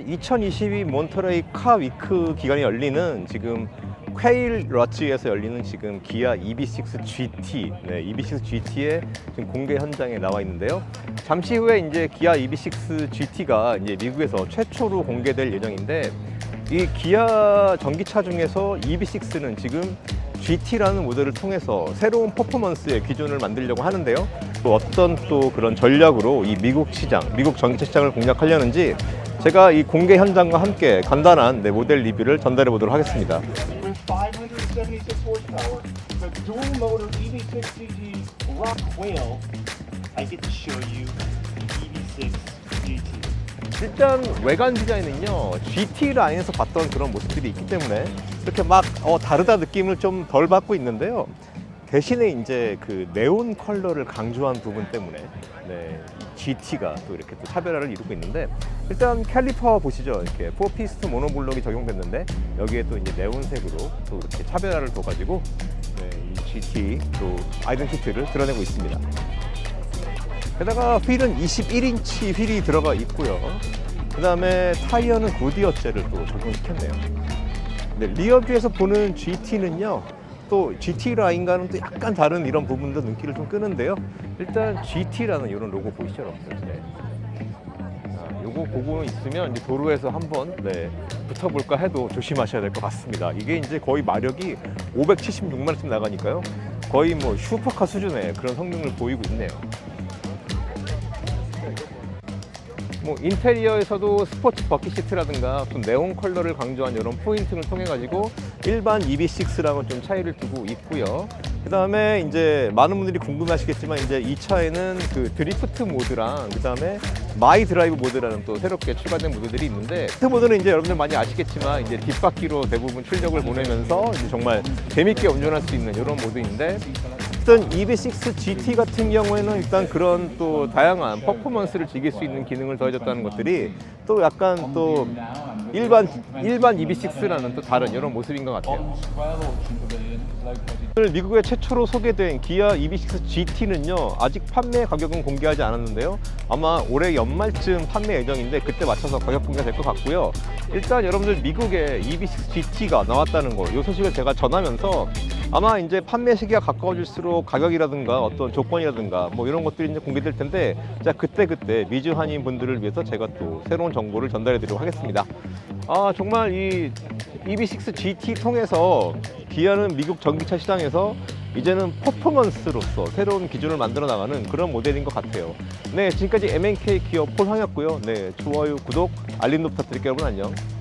2022 몬터레이 카 위크 기간이 열리는 지금 퀘일 러치에서 열리는 지금 기아 EB6 GT, 네, EB6 GT의 지금 공개 현장에 나와 있는데요. 잠시 후에 이제 기아 EB6 GT가 이제 미국에서 최초로 공개될 예정인데 이 기아 전기차 중에서 EB6는 지금 GT라는 모델을 통해서 새로운 퍼포먼스의 기준을 만들려고 하는데요. 또 어떤 또 그런 전략으로 이 미국 시장, 미국 전기차 시장을 공략하려는지 제가 이 공개 현장과 함께 간단한 네, 모델 리뷰를 전달해 보도록 하겠습니다. With 576 horsepower, the dual motor EV6 GT Rock Whale, I get to show you the EV6 GT. 일단 외관 디자인은요 GT 라인에서 봤던 그런 모습들이 있기 때문에 이렇게 막 어, 다르다 느낌을 좀 덜 받고 있는데요. 대신에 이제 그 네온 컬러를 강조한 부분 때문에 네, GT가 또 이렇게 또 차별화를 이루고 있는데 일단 캘리퍼 보시죠 이렇게 포피스트 모노블록이 적용됐는데 여기에 또 이제 네온색으로 또 이렇게 차별화를 둬가지고 네, 이 GT 또 아이덴티티를 드러내고 있습니다. 게다가 휠은 21인치 휠이 들어가 있고요. 그 다음에 타이어는 구디어째를 또 적용시켰네요. 네, 리어뷰에서 보는 GT는요, 또 GT 라인과는 또 약간 다른 이런 부분도 눈길을 좀 끄는데요. 일단 GT라는 이런 로고 보이시죠, 여러분들? 네. 자, 요거 보고 있으면 이제 도로에서 한번 네, 붙어볼까 해도 조심하셔야 될 것 같습니다. 이게 이제 거의 마력이 576만 원쯤 나가니까요. 거의 뭐 슈퍼카 수준의 그런 성능을 보이고 있네요. 뭐 인테리어에서도 스포츠 버킷 시트라든가 좀 네온 컬러를 강조한 이런 포인트를 통해 가지고 일반 EB6랑은 좀 차이를 두고 있고요. 그 다음에 이제 많은 분들이 궁금하시겠지만 이제 이 차에는 그 드리프트 모드랑 그 다음에 마이 드라이브 모드라는 또 새롭게 추가된 모드들이 있는데 그 모드는 이제 여러분들 많이 아시겠지만 이제 뒷바퀴로 대부분 출력을 보내면서 이제 정말 재밌게 운전할 수 있는 이런 모드인데 일단 EV6 GT 같은 경우에는 일단 그런 또 다양한 퍼포먼스를 즐길 수 있는 기능을 더해줬다는 것들이 또 약간 또 일반 일반 EV6라는 또 다른 이런 모습인 것 같아요. 오늘 미국에 최초로 소개된 기아 EV6 GT는요 아직 판매 가격은 공개하지 않았는데요 아마 올해 연말쯤 판매 예정인데 그때 맞춰서 가격 공개가 될 것 같고요 일단 여러분들 미국에 EV6 GT가 나왔다는 거 이 소식을 제가 전하면서 아마 이제 판매 시기가 가까워질수록 가격이라든가 어떤 조건이라든가 뭐 이런 것들이 이제 공개될 텐데 자 그때 그때 미주 한인 분들을 위해서 제가 또 새로운 정보를 전달해 드리도록 하겠습니다 아 정말 이 EV6 GT 통해서 기아는 미국 전기차 시장에서 이제는 퍼포먼스로서 새로운 기준을 만들어 나가는 그런 모델인 것 같아요. 네, 지금까지 MNK 기어 폴 황이었고요. 네, 좋아요, 구독, 알림도 부탁드릴게요. 여러분 안녕.